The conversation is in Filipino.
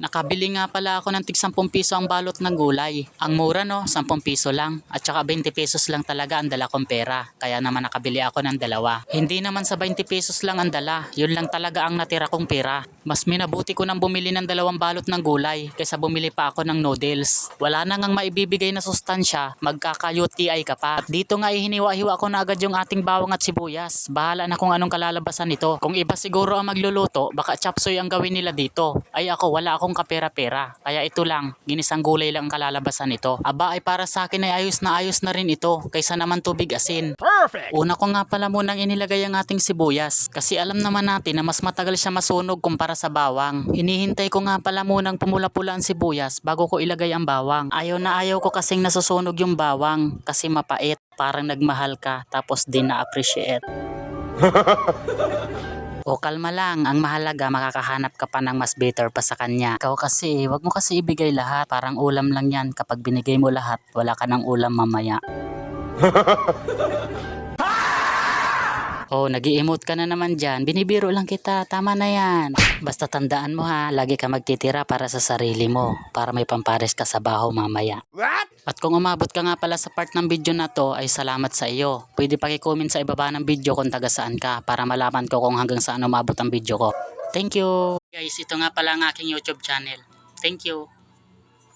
Nakabili nga pala ako ng tig 10 piso ang balot ng gulay. Ang mura no, 10 piso lang. At saka 20 pesos lang talaga ang dala kong pera. Kaya naman nakabili ako ng dalawa. Hindi naman sa 20 pesos lang ang dala. Yun lang talaga ang natira kong pera. Mas minabuti ko nang bumili ng dalawang balot ng gulay kaysa bumili pa ako ng noodles. Wala na ngang maibibigay na sustansya, magkaka-UTI ka pa. At dito nga ihiniwa-hiwa ko na agad yung ating bawang at sibuyas. Bahala na kung anong kalalabasan nito. Kung iba siguro ang magluluto, baka chapsoy ang gawin nila dito. Ay ako, wala akong kapera-pera. Kaya ito lang, ginisang gulay lang ang kalalabasan nito. Aba ay para sa akin ay ayos na ayos na rin ito kaysa naman tubig asin. Perfect! Una ko nga pala munang inilagay ang ating sibuyas kasi alam naman natin na mas matagal siya masunog kumpara sa bawang. Hinihintay ko nga pala munang pumula-pula ang sibuyas bago ko ilagay ang bawang. Ayaw na ayaw ko kasing nasusunog yung bawang kasi mapait. Parang nagmahal ka tapos di na-appreciate. O kalma lang, ang mahalaga makakahanap ka pa ng mas better pa sa kanya. Ikaw kasi, wag mo kasi ibigay lahat. Parang ulam lang yan. Kapag binigay mo lahat, wala ka ng ulam mamaya. Oh, nag emote ka na naman dyan. Binibiro lang kita. Tama na yan. Basta tandaan mo ha, lagi ka magtitira para sa sarili mo. Para may pampares ka sa baho mamaya. What? At kung umabot ka nga pala sa part ng video na to, ay salamat sa iyo. Pwede paki-comment sa ibaba ng video kung taga saan ka para malaman ko kung hanggang saan umabot ang video ko. Thank you! Guys, ito nga pala ang aking YouTube channel. Thank you!